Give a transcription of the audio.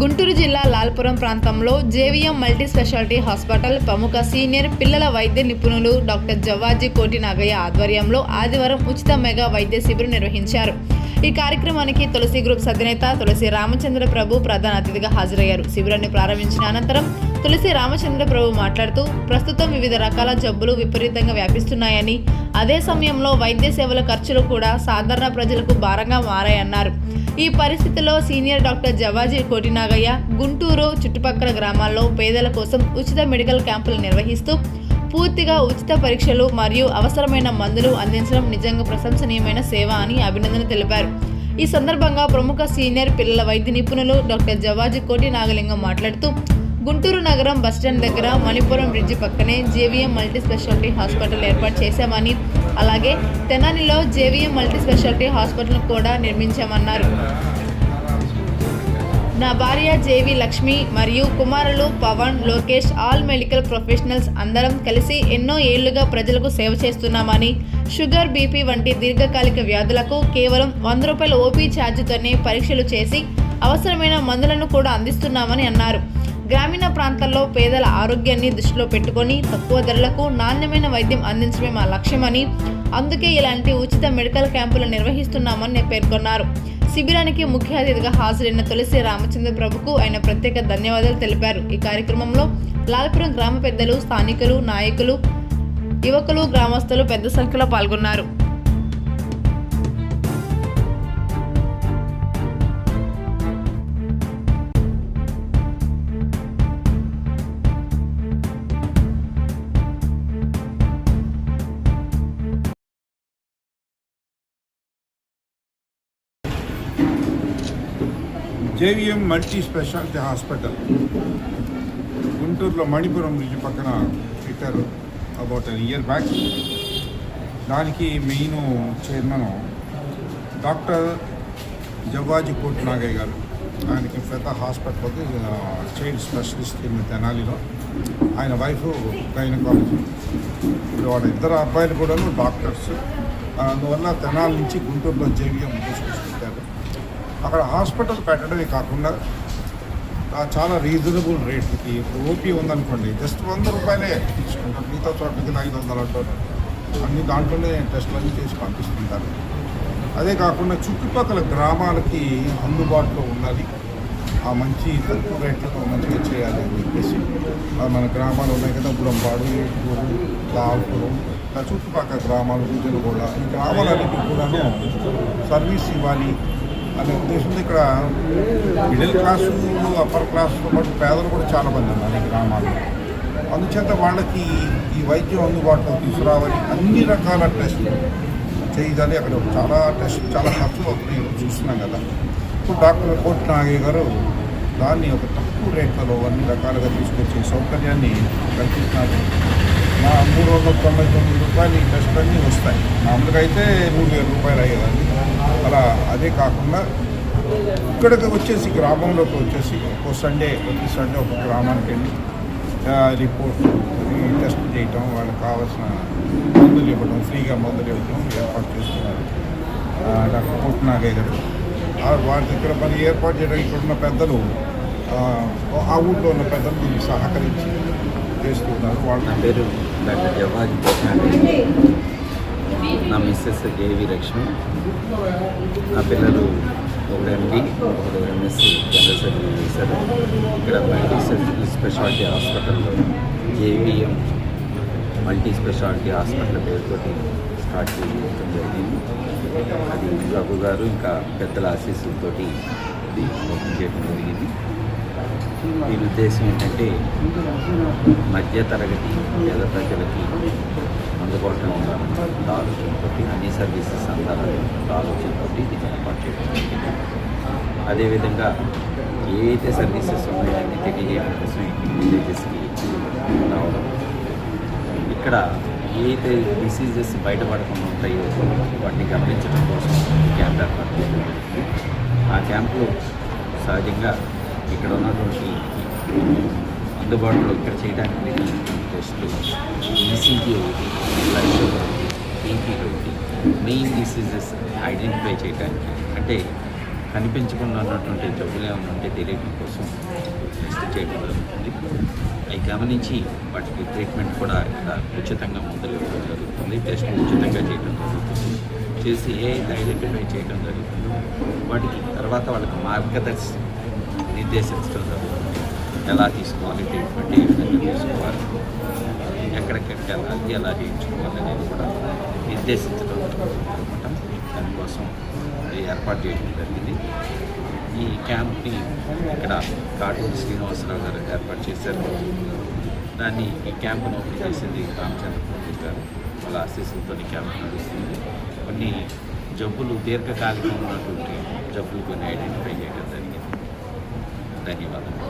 గుంటూరు జిల్లా లాల్పురం ప్రాంతంలో JVM multi speciality hospital ప్రముఖ సీనియర్ పిల్లల వైద్య నిపుణులు డాక్టర్ జవాజీ కోటి నాగయ్య ఆధ్వర్యంలో ఆదివారం ఉచిత మెగా వైద్య శిబిరం నిర్వహించారు. ఈ కార్యక్రమానికి తులసి గ్రూప్ అధినేత తులసి రామచంద్ర ప్రభు ప్రధాన అతిథిగా హాజరయ్యారు. శిబిరాన్ని ప్రారంభించిన అనంతరం తులసి రామచంద్ర ప్రభు మాట్లాడుతూ ప్రస్తుతం వివిధ రకాల జబ్బులు విపరీతంగా వ్యాపిస్తున్నాయని అదే సమయంలో వైద్య సేవల ఖర్చులు కూడా సాధారణ ప్రజలకు భారంగా మారాయన్నారు. ఈ పరిస్థితిలో సీనియర్ డాక్టర్ జవాజీ కోటినాగయ్య గుంటూరు చుట్టుపక్కల గ్రామాల్లో పేదల కోసం ఉచిత మెడికల్ క్యాంపులు నిర్వహిస్తూ పూర్తిగా ఉచిత పరీక్షలు మరియు అవసరమైన మందులు అందించడం నిజంగా ప్రశంసనీయమైన సేవ అని అభినందన తెలిపారు. ఈ సందర్భంగా ప్రముఖ సీనియర్ పిల్లల వైద్య నిపుణులు డాక్టర్ జవాజీ కోటి నాగలింగం మాట్లాడుతూ గుంటూరు నగరం బస్టాండ్ దగ్గర మణిపురం బ్రిడ్జి పక్కనే జేవీఎం మల్టీ స్పెషాలిటీ హాస్పిటల్ ఏర్పాటు చేశామని అలాగే తెనాలిలో జేవీఎం మల్టీ స్పెషాలిటీ హాస్పిటల్ కూడా నిర్మించామన్నారు. నా భార్య జేవి లక్ష్మి మరియు కుమారులు Pavan Lokesh all medical professionals అందరం కలిసి ఎన్నో ఏళ్ళుగా ప్రజలకు సేవ చేస్తున్నామని షుగర్ బీపీ వంటి దీర్ఘకాలిక వ్యాధులకు కేవలం వంద రూపాయల ఓపీ ఛార్జీతోనే పరీక్షలు చేసి అవసరమైన మందులను కూడా అందిస్తున్నామని అన్నారు. గ్రామీణ ప్రాంతాల్లో పేదల ఆరోగ్యాన్ని దృష్టిలో పెట్టుకొని తక్కువ ధరలకు నాణ్యమైన వైద్యం అందించడమే మా లక్ష్యమని అందుకే ఇలాంటి ఉచిత మెడికల్ క్యాంపులు నిర్వహిస్తున్నామని పేర్కొన్నారు. శిబిరానికి ముఖ్య అతిథిగా హాజరైన తులసి రామచంద్ర ప్రభుకు ఆయన ప్రత్యేక ధన్యవాదాలు తెలిపారు. ఈ కార్యక్రమంలో లాల్పురం గ్రామ పెద్దలు స్థానికులు నాయకులు యువకులు గ్రామస్తులు పెద్ద సంఖ్యలో పాల్గొన్నారు. JVM multi speciality hospital. గుంటూరులో మణిపురం బ్రిడ్జ్ పక్కన పెట్టారు అబౌట్ అన్ ఇయర్ బ్యాక్. దానికి main chairman doctor Javvaji Koti Nagaiah garu. ఆయనకి పెద్ద హాస్పిటల్ చైల్డ్ స్పెషలిస్ట్ ఇన్ తెనాలిలో. ఆయన వైఫ్ గైనకాలజీ. ఇప్పుడు వాళ్ళ ఇద్దరు అబ్బాయిలు కూడా డాక్టర్స్. అందువల్ల తెనాలి నుంచి గుంటూరులో జేవిఎం తీసుకొస్తారు అక్కడ హాస్పిటల్ పెట్టడమే కాకుండా చాలా రీజనబుల్ రేట్కి ఇప్పుడు ఓపీ ఉందనుకోండి జస్ట్ వంద రూపాయలే తీసుకుంటారు మిగతా చోట్లకి ఐదు వందలు అంటారు అన్ని దాంట్లోనే టెస్టులు అన్నీ చేసి పంపిస్తుంటారు. అదే కాకుండా చుట్టుపక్కల గ్రామాలకి అందుబాటులో ఉండాలి ఆ మంచి తక్కువ రేట్లతో మంచిగా చేయాలి అని చెప్పేసి మన గ్రామాలు ఉన్నాయి కదా బుడంపాడు ఏటూరు లాల్పురం ఆ చుట్టుపక్కల గ్రామాలు గుజలు కూడా ఈ గ్రామాలన్నిటికీ కూడాను సర్వీస్ ఇవ్వాలి. అనే ఉద్దేశంతో ఇక్కడ మిడిల్ క్లాస్ అప్పర్ క్లాస్తో పాటు పేదలు కూడా చాలా మంది ఉన్నారు ఈ గ్రామాల్లో. అందుచేత వాళ్ళకి ఈ వైద్యం అందుబాటులో తీసుకురావాలి. అన్ని రకాల టెస్టులు చేయాలి అక్కడ చాలా టెస్ట్ చాలా ఖర్చులు అవుతున్నాయి చూస్తున్నాం కదా. ఇప్పుడు డాక్టర్ కోట్ నాగయ్య గారు దాన్ని ఒక తక్కువ రేట్లలో అన్ని రకాలుగా తీసుకొచ్చే సౌకర్యాన్ని కల్పిస్తున్నారు. మా మూడు వందల తొంభై తొమ్మిది రూపాయలు ఈ టెస్ట్ అన్నీ వస్తాయి. మామూలుగా అయితే మూడు వేల రూపాయలు అయ్యేదాన్ని. అదే కాకుండా ఇక్కడికి వచ్చేసి గ్రామంలోకి వచ్చేసి ఒక సండే ప్రతి సండే ఒక గ్రామానికి వెళ్ళి రిపోర్ట్ టెస్ట్ చేయటం వాళ్ళకి కావాల్సిన మందులు ఇవ్వడం ఫ్రీగా మందులు ఇవ్వడం ఏర్పాటు చేస్తున్నారు. డాక్టర్ కోట్ నాగయ్య గారు వారి దగ్గర మరి ఏర్పాటు చేయడం ఇక్కడ ఉన్న పెద్దలు ఆ, ఊళ్ళో ఉన్న పెద్దలు దీనికి సహకరించి చేస్తున్నారు. వాళ్ళ పేరు డాక్టర్ జవాజ్ నా మిస్సెస్ జేవి లక్ష్మి. నా పిల్లలు ఒక ఎండి ఒకరు ఎంఎస్సి జనరల్ సర్జరీ చేశారు. ఇక్కడ మల్టీ స్పె- స్పెషాలిటీ హాస్పిటల్లో జేవిఎం మల్టీ స్పెషాలిటీ హాస్పిటల్ పేరుతోటి స్టార్ట్ చేయడం జరిగింది. అది రఘు గారు ఇంకా పెద్దల ఆశీస్సులతోటి ఇది ఓపెన్ చేయడం జరిగింది. దీని ఉద్దేశం ఏంటంటే మధ్య తరగతి పేద ప్రజలకి అందుబాటులో ఉండాలన్న ఆలోచనతో అన్ని సర్వీసెస్ అందాలని ఆలోచనతో ఇది ఏర్పాటు చేయడం అదేవిధంగా ఏదైతే సర్వీసెస్ ఉన్నాయో అన్ని తెలియజేయడం కోసం విలేజెస్కి రావడం. ఇక్కడ ఏ అయితే డిసీజెస్ బయటపడకుండా ఉంటాయో వాటిని గమనించడం కోసం క్యాంప్ ఏర్పాటు చేయడం ఆ క్యాంపులో సహజంగా ఇక్కడ ఉన్నటువంటి అందుబాటులో ఇక్కడ చేయడానికి టెస్టులు ఈసీజీ ఒకటి బ్లడ్ షుగర్ ఒకటి బీపీ ఒకటి మెయిన్ డిసీజెస్ ఐడెంటిఫై చేయడానికి అంటే కనిపించకుండా ఉన్నటువంటి జబ్బులు ఏమైనా ఉంటే తెలియడం కోసం టెస్ట్ చేయడం జరుగుతుంది. అవి గమనించి వాటికి ట్రీట్మెంట్ కూడా ఇక్కడ ఉచితంగా మందులు ఇవ్వడం జరుగుతుంది. టెస్ట్ ఉచితంగా చేయడం జరుగుతుంది. చేసి ఏ ఐడెంటిఫై చేయడం జరుగుతుందో. వాటికి తర్వాత వాళ్ళకి మార్గదర్శి నిర్దేశించడం జరుగుతుంది. ఎలా తీసుకోవాలి ట్రీట్మెంట్ ఏ విధంగా తీసుకోవాలి ఎక్కడెక్కడికి వెళ్ళాలి ఎలా చేయించుకోవాలి అనేది కూడా నిర్దేశించడం అనమాట దానికోసం ఏర్పాటు చేయడం జరిగింది. ఈ క్యాంప్ని ఇక్కడ కాటూరు శ్రీనివాసరావు గారు ఏర్పాటు చేశారు. దాన్ని ఈ క్యాంప్ను ఓపెన్ చేసింది రామచంద్రమూర్తి గారు. వాళ్ళ ఆశీస్సులతో క్యాంప్ నడుస్తుంది. కొన్ని జబ్బులు దీర్ఘకాలికం ఉన్నటువంటి జబ్బులు కొన్ని ఐడెంటిఫై చేయడం జరిగింది. ధన్యవాదాలు.